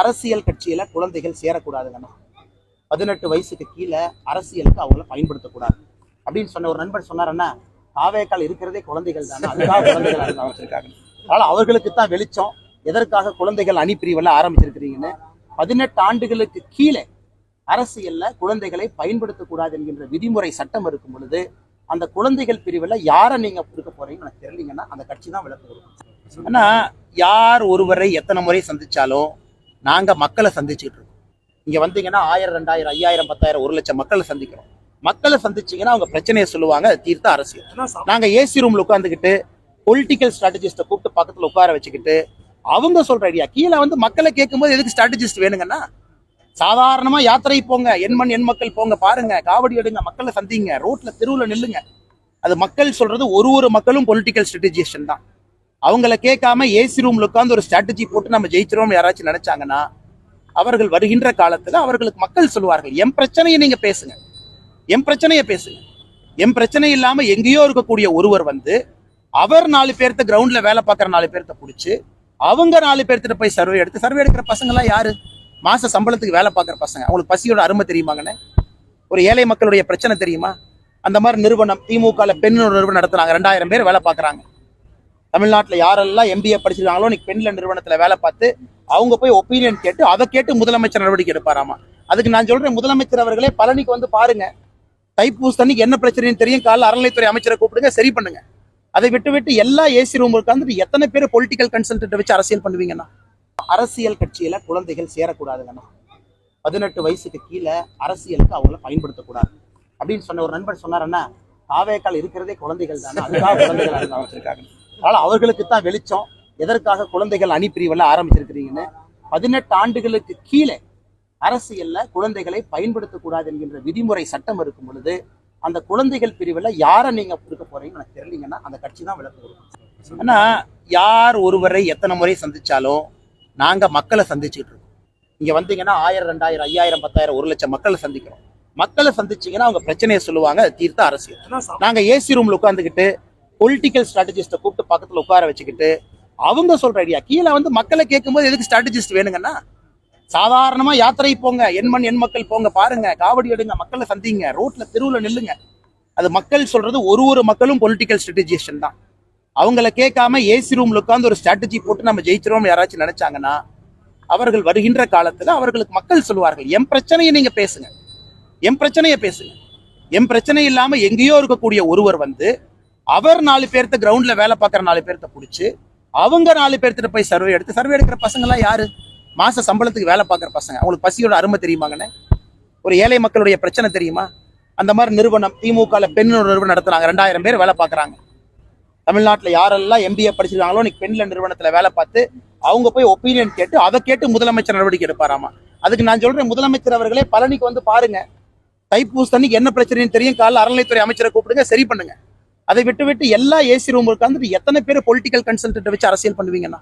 அரசியல் கட்சியில குழந்தைகள் சேரக்கூடாதுங்கண்ணா. பதினெட்டு வயசுக்கு கீழே அரசியலுக்கு அவங்கள பயன்படுத்தக்கூடாது. அப்படின்னு சொன்ன ஒரு நண்பர் சொன்னாருன்னா தாவேக்கால் இருக்கிறதே குழந்தைகள் தானே அதுக்காக குழந்தைகள் வச்சிருக்காங்க. அவர்களுக்கு தான் வெளிச்சம். எதற்காக குழந்தைகள் அணி பிரிவெல்லாம் ஆரம்பிச்சிருக்கிறீங்கன்னு பதினெட்டு ஆண்டுகளுக்கு கீழே அரசியல்ல குழந்தைகளை பயன்படுத்தக்கூடாது என்கின்ற விதிமுறை சட்டம் இருக்கும் பொழுது அந்த குழந்தைகள் பிரிவில் யாரை நீங்க கொடுக்க போறீங்கன்னு எனக்கு தெரியலீங்கன்னா அந்த கட்சி தான் விளக்கு ஆனால் யார் ஒருவரை எத்தனை முறை சந்திச்சாலும் நாங்க மக்களை சந்திச்சுட்டு இருக்கோம். இங்க வந்தீங்கன்னா ஆயிரம் ரெண்டாயிரம் ஐயாயிரம் பத்தாயிரம் ஒரு லட்சம் மக்களை சந்திக்கிறோம். மக்களை சந்திச்சீங்கன்னா அவங்க பிரச்சனையை சொல்லுவாங்க அது தீர்த்த அரசியல். நாங்க ஏசி ரூம்ல உட்காந்துக்கிட்டு பொலிட்டிக்கல் ஸ்ட்ராட்டஜிஸ்ட கூப்பிட்டு பக்கத்துல உட்கார வச்சுக்கிட்டு அவங்க சொல்ற ஐடியா கீழே வந்து மக்களை கேட்கும்போது எதுக்கு ஸ்ட்ராட்டஜிஸ்ட் வேணுங்கன்னா? சாதாரணமா யாத்திரை போங்க என் மண் என் மக்கள் போங்க பாருங்க காவடி எடுங்க மக்களை சந்திங்க ரோட்ல தெருவுல நில்லுங்க. அது மக்கள் சொல்றது ஒரு ஒரு மக்களும் பொலிட்டிக்கல் ஸ்ட்ராட்டஜிஸ்டன் தான். அவங்கள கேட்காம ஏசி ரூம்ல உட்காந்து ஒரு ஸ்ட்ராட்டஜி போட்டு நம்ம ஜெயிச்சிரோம் யாராச்சும் நினைச்சாங்கன்னா அவர்கள் வருகின்ற காலத்துல அவர்களுக்கு மக்கள் சொல்லுவார்கள் என் பிரச்சனையை நீங்க பேசுங்க. என் பிரச்சனையை பேசுங்க. என் பிரச்சனை இல்லாம எங்கேயோ இருக்கக்கூடிய ஒருவர் வந்து அவர் நாலு பேர்த்த கிரவுண்ட்ல வேலை பார்க்குற நாலு பேர்த்த பிடிச்சி அவங்க நாலு பேர்த்திட்ட போய் சர்வே எடுத்து சர்வே எடுக்கிற பசங்க எல்லாம் யாரு? மாச சம்பளத்துக்கு வேலை பார்க்குற பசங்க. அவங்களுக்கு பசியோட அருமை தெரியுமாங்கண்ணே? ஒரு ஏழை மக்களுடைய பிரச்சனை தெரியுமா? அந்த மாதிரி நிறுவனம் திமுகல பெண் நிறுவனம் நடத்துறாங்க. ரெண்டாயிரம் பேர் வேலை பார்க்குறாங்க. தமிழ்நாட்டில் யாரெல்லாம் எம்பிஏ படிச்சிருக்காங்களோ இன்னைக்கு பெண்ல நிறுவனத்துல வேலை பார்த்து அவங்க போய் ஒப்பீனியன் கேட்டு அதை கேட்டு முதலமைச்சர் நடவடிக்கை எடுப்பாராமா? அதுக்கு நான் சொல்றேன் முதலமைச்சர் அவர்களே பழனிக்கு வந்து பாருங்க. தைப்பூச என்ன பிரச்சனைன்னு தெரியும்? காலைல அறநிலைத்துறை அமைச்சரை கூப்பிடுங்க சரி பண்ணுங்க. அதை விட்டு விட்டு எல்லா ஏசி ரூம் உட்காந்துட்டு எத்தனை பேர் பொலிட்டிக்கல் கன்சல்டன்ட் வச்சு அரசியல் பண்ணுவீங்கன்னா அரசியல் கட்சியில குழந்தைகள் சேரக்கூடாதுங்கண்ணா. பதினெட்டு வயசுக்கு கீழே அரசியலுக்கு அவங்கள பயன்படுத்தக்கூடாது. அப்படின்னு சொன்ன ஒரு நண்பர் சொன்னாருன்னா தாவேக்கால் இருக்கிறதே குழந்தைகள் தானே அதுக்காக குழந்தைகள் வச்சிருக்காங்க. அதனால அவர்களுக்கு தான் வெளிச்சம். எதற்காக குழந்தைகள் அணி ஆரம்பிச்சிருக்கிறீங்கன்னு பதினெட்டு ஆண்டுகளுக்கு கீழே அரசியல்ல குழந்தைகளை பயன்படுத்தக்கூடாது என்கின்ற விதிமுறை சட்டம் இருக்கும் பொழுது அந்த குழந்தைகள் பிரிவில் யாரை நீங்க கொடுக்க போறீங்கன்னு எனக்கு தெரியலீங்கன்னா அந்த கட்சி தான் விளக்கு கொடுக்கும். ஆனால் யார் ஒருவரை எத்தனை முறை சந்திச்சாலும் நாங்க மக்களை சந்திச்சுக்கிட்டு இருக்கோம். இங்கே வந்தீங்கன்னா ஆயிரம் ரெண்டாயிரம் ஐயாயிரம் பத்தாயிரம் ஒரு லட்சம் மக்களை சந்திக்கிறோம். மக்களை சந்திச்சீங்கன்னா அவங்க பிரச்சனையை சொல்லுவாங்க தீர்த்த அரசியல். நாங்க ஏசி ரூம்ல உட்காந்துக்கிட்டு பொலிட்டிக்கல் ஸ்ட்ராட்டஜிஸ்ட்டை கூப்பிட்டு பக்கத்தில் உட்கார வச்சுக்கிட்டு அவங்க சொல்ற ஐடியா கீழே வந்து மக்களை கேட்கும்போது எதுக்கு ஸ்ட்ராட்டஜிஸ்ட் வேணுங்கன்னா சாதாரணமா யாத்திரை போங்க என் மண் என் மக்கள் போங்க பாருங்க காவடி எடுங்க மக்களை சந்திங்க ரோட்ல தெருவுல நில்லுங்க. அது மக்கள் சொல்றது ஒரு ஒரு மக்களும் பொலிட்டிக்கல் ஸ்ட்ராட்டஜிஸ்டன் தான். அவங்கள கேட்காம ஏசி ரூம்ல உட்காந்து ஒரு ஸ்ட்ராட்டஜி போட்டு நம்ம ஜெயிச்சிரோம் யாராச்சும் நினைச்சாங்கன்னா அவர்கள் வருகின்ற காலத்துல அவர்களுக்கு மக்கள் சொல்லுவார்கள் என் பிரச்சனையை நீங்க பேசுங்க. என் பிரச்சனையை பேசுங்க. என் பிரச்சனை இல்லாம எங்கேயோ இருக்கக்கூடிய ஒருவர் வந்து அவர் நாலு பேர்த்த கிரவுண்ட்ல வேலை பார்க்குற நாலு பேர்த்த பிடிச்சி அவங்க நாலு பேர்த்திட்ட போய் சர்வே எடுத்து சர்வே எடுக்கிற பசங்க எல்லாம் யாரு? மாச சம்பளத்துக்கு வேலை பார்க்குற பசங்க. அவங்களுக்கு பசியோட அருமை தெரியுமாங்கண்ணே? ஒரு ஏழை மக்களுடைய பிரச்சனை தெரியுமா? அந்த மாதிரி நிறுவனம் திமுகவில் பெண் நிறுவனம் நடத்துகிறாங்க ரெண்டாயிரம் பேர் வேலை பார்க்குறாங்க. தமிழ்நாட்டில் யாரெல்லாம் எம்பிஏ படிச்சிருக்காங்களோ இன்னைக்கு பெண்ல நிறுவனத்துல வேலை பார்த்து அவங்க போய் ஒப்பீனியன் கேட்டு அதை கேட்டு முதலமைச்சர் நடவடிக்கை எடுப்பாராமா? அதுக்கு நான் சொல்றேன் முதலமைச்சர் அவர்களே பழனிக்கு வந்து பாருங்க. தைப்பூச அன்னைக்கு என்ன பிரச்சனைன்னு தெரியும்? காலைல அறநிலைத்துறை அமைச்சரை கூப்பிடுங்க சரி பண்ணுங்க. அதை விட்டு விட்டு எல்லா ஏசி ரூம் உட்காந்துட்டு எத்தனை பேர் பொலிட்டிக்கல் கன்சல்டன்ட் வச்சு அரசியல் பண்ணுவீங்கன்னா?